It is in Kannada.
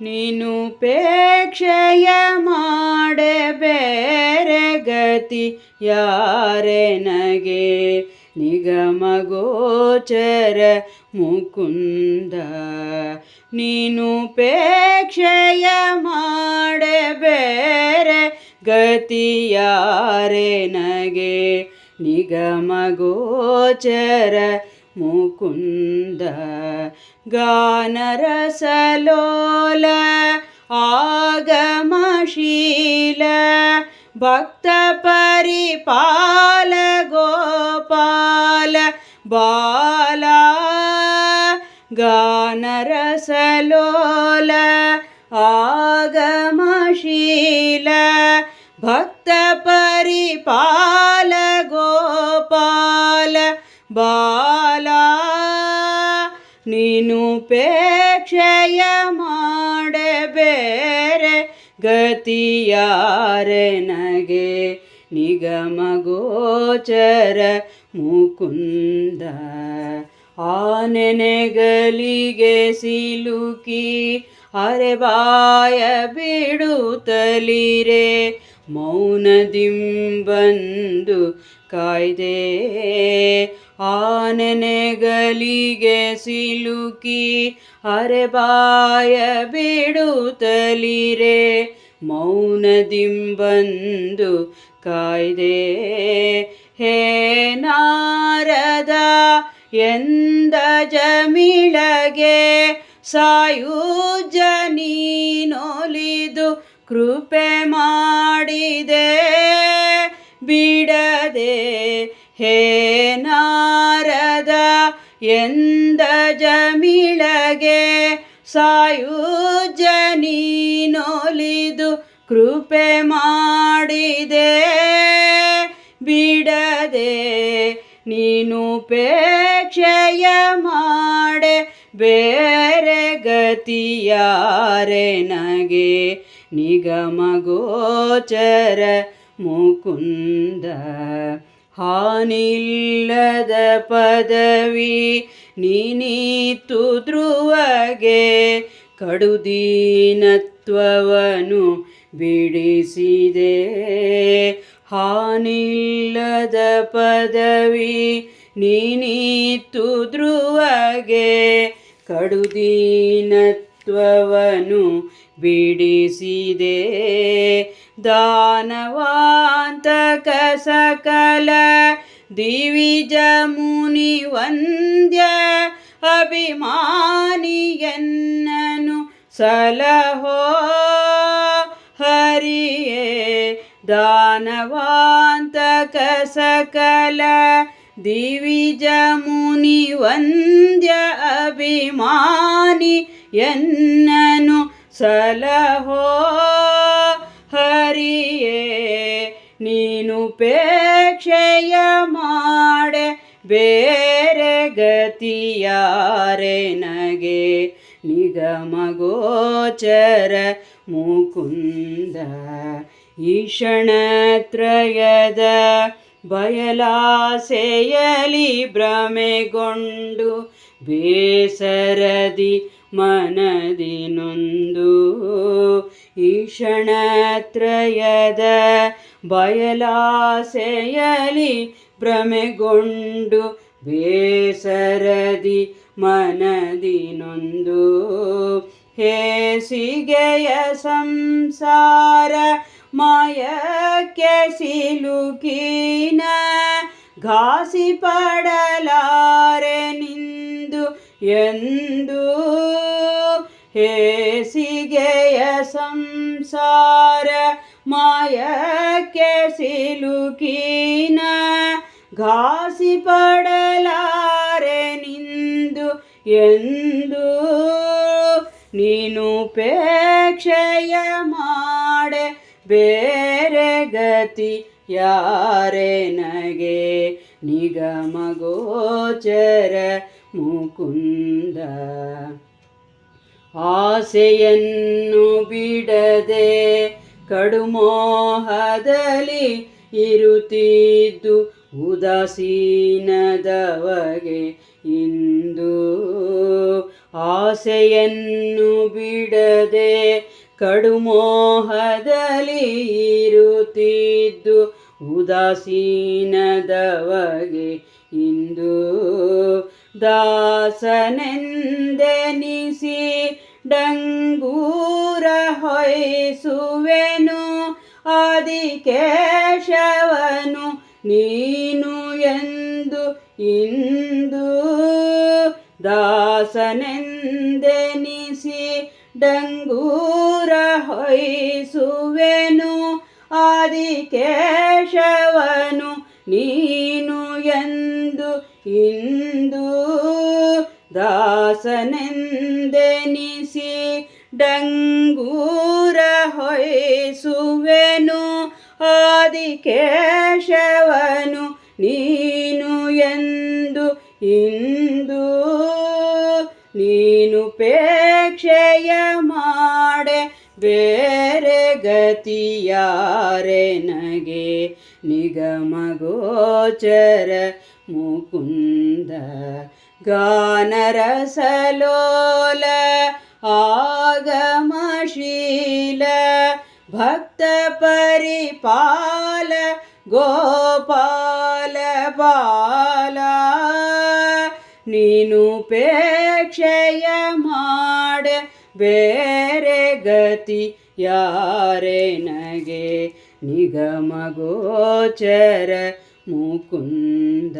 ನೀನು ಪೇಕ್ಷೆಯ ಮಾಡೆ ಬೇರೆ ಗತಿ ಯಾರೆನಗೆ ನಿಗಮ ಗೋಚರ ಮುಕುಂದ. ನೀನು ಪೇಕ್ಷೆಯ ಮಾಡೆ ಬೇರೆ ಗತಿ ಯಾರೆನಗೆ ನಿಗಮ ಗೋಚರ ಮುಕುಂದ. गानरसलोल आगमशील भक्तपरिपाल गोपाल बाला गानरसलोल आगमशील भक्तपरिपाल गोपाल बा ಗೋಪಾಲ ಬಾಲ ನೀನು ಪೇಕ್ಷೆಯ ಮಾಡೆ ಬೇರೆ ಗತಿಯಾರೆನಗೆ ನಿಗಮ ಗೋಚರ ಮುಕುಂದ ಆನೆನೆಗಲಿಗೆ ಸಿಲುಕಿ ಅರೆಬಾಯ ಬಿಡುತ್ತಲಿರೆ. ಮೌನದಿಂಬಂದು ಕಾಯ್ದೆ ಆನೆನೆಗಲಿಗೆ ಸಿಲುಕಿ ಅರೆಬಾಯ ಬಿಡುತ್ತಲಿರೆ. ಮೌನದಿಂಬಂದು ಕಾಯ್ದೆ, ಹೇ ನಾರದ, ಎಂದ ಜಮಿಳಗೆ ಸಾಯುಜನೀನೊಲಿದು ಕೃಪೆ ಮಾಡಿದೆ. ಬಿಡದೆ, ಹೇ ನಾರದ ಎಂದ ಜಮಿಳಗೆ ಸಾಯುಜ ನೀನೊಲಿದು ಕೃಪೆ ಮಾಡಿದೆ. ಬಿಡದೆ ನೀನು ಪೇಕ್ಷೆಯ ಮಾಡೆ ಬೇರೆ ಗತಿಯಾರೆನಗೆ ನಿಗಮ ಗೋಚರ ಮುಕುಂದ. ಹಾನಿಲ್ಲದ ಪದವಿ ನೀನೀತು ಧ್ರುವಗೆ ಕಡುದೀನತ್ವವನು ಬಿಡಿಸಿದೆ. ಹಾನಿಲ್ಲದ ಪದವಿ ನೀನೀತು ಧ್ರುವಗೆ ಕಡುದೀನತ್ವವನ್ನು ಬಿಡಿಸಿದೆ. ದಾನವಾಂತಕ ಸಕಲ ದಿವಿಜ ಮುನಿ ವಂದ್ಯ ಅಭಿಮಾನಿಯನ್ನನು ಸಲಹೋ. ಹರಿಯೇ ದಾನವಾಂತಕ ಸಕಲ ದಿವಿಜ ಮುನಿ ವಂದ್ಯ ಅಭಿಮಾನಿ ಎನ್ನನು ಸಲಹೋ ಹರಿಯೇ ನೀನು ಪೇಕ್ಷೆಯ ಮಾಡೆ ಬೇರೆ ಗತಿಯಾರೆ ನಿಗಮ ಗೋಚರ ಮುಕುಂದ ಈಷಣತ್ರಯದ ಬಯಲಾಸೆಯಲಿ ಭ್ರಮೆಗೊಂಡು ಬೇಸರದಿ ಮನದಿ ನೊಂದು ಈಷಣತ್ರಯದ ಬಯಲಾಸೆಯಲಿ ಭ್ರಮೆಗೊಂಡು ಬೇಸರದಿ ಮನದಿ ನೊಂದು ಹೇಸಿಗೆಯ ಸಂಸಾರ, ಮಾಯಕ್ಕೆ ಸಿಲುಕಿನ ಘಾಸಿ ಪಡಲಾರೆ ಎಂದು ಹೇಸಿಗೆಯ ಸಂಸಾರ ಮಾಯಕ್ಕೆ ಸಿಲುಕಿನ ಘಾಸಿ ಪಡಲಾರೆ ನಿಂದು ಎಂದು ನೀನು ಪೇಕ್ಷೆಯ ಮಾಡೆ ಬೇರೆ ಗತಿ ಯಾರೆನಗೆ ನಿಗಮ ಗೋಚರ ಮುಕುಂದ. ಆಸೆಯನ್ನು ಬಿಡದೆ ಕಡುಮೋಹದಲ್ಲಿ ಇರುತ್ತಿದ್ದು ಉದಾಸೀನದವಗೆ ಇಂದು. ಆಸೆಯನ್ನು ಬಿಡದೆ ಕಡುಮೋಹದಲ್ಲಿ ಇರುತ್ತಿದ್ದು ಉದಾಸೀನದವಗೆ ಇಂದು. ದಾಸನೆಂದೆನಿಸಿ ಡಂಗೂರ ಹೊಯ್ಸುವೆನು ಆದಿಕೇಶವನು ನೀನು ಎಂದು ಇಂದು ದಾಸನೆಂದೆನಿಸಿ ಡಂಗೂರ ಹೊಯ್ಸುವೆನು ಆದಿಕೇಶವನು ನೀನು ಎಂದು ಇಂದು ದಾಸನೆಂದೆನಿಸಿ ಡಂಗೂರ ಹೊಯ್ಸುವೆನು, ಆದಿಕೇಶವನು ನೀನು ಎಂದು ಇಂದು ನೀನು ಪೇಕ್ಷೆಯ ಮಾಡೆ ಬೇರೆ ಗತಿಯಾರೆ ನಗೆ ನಿಗಮಗೋಚರ ಮುಕುಂದ ಗಾನರಸಲೋಲ ಆಗಮಶೀಲ ಭಕ್ತ ಪರಿಪಾಲ ಗೋಪಾಲ ಬಾಲ ನೀನು ಪೇಕ್ಷೆಯ ಮಾಡ ಬೇರೆ ಗತಿ ಯಾರೆ ನಗೆ ನಿಗಮಗೋಚರ ಮುಕುಂದ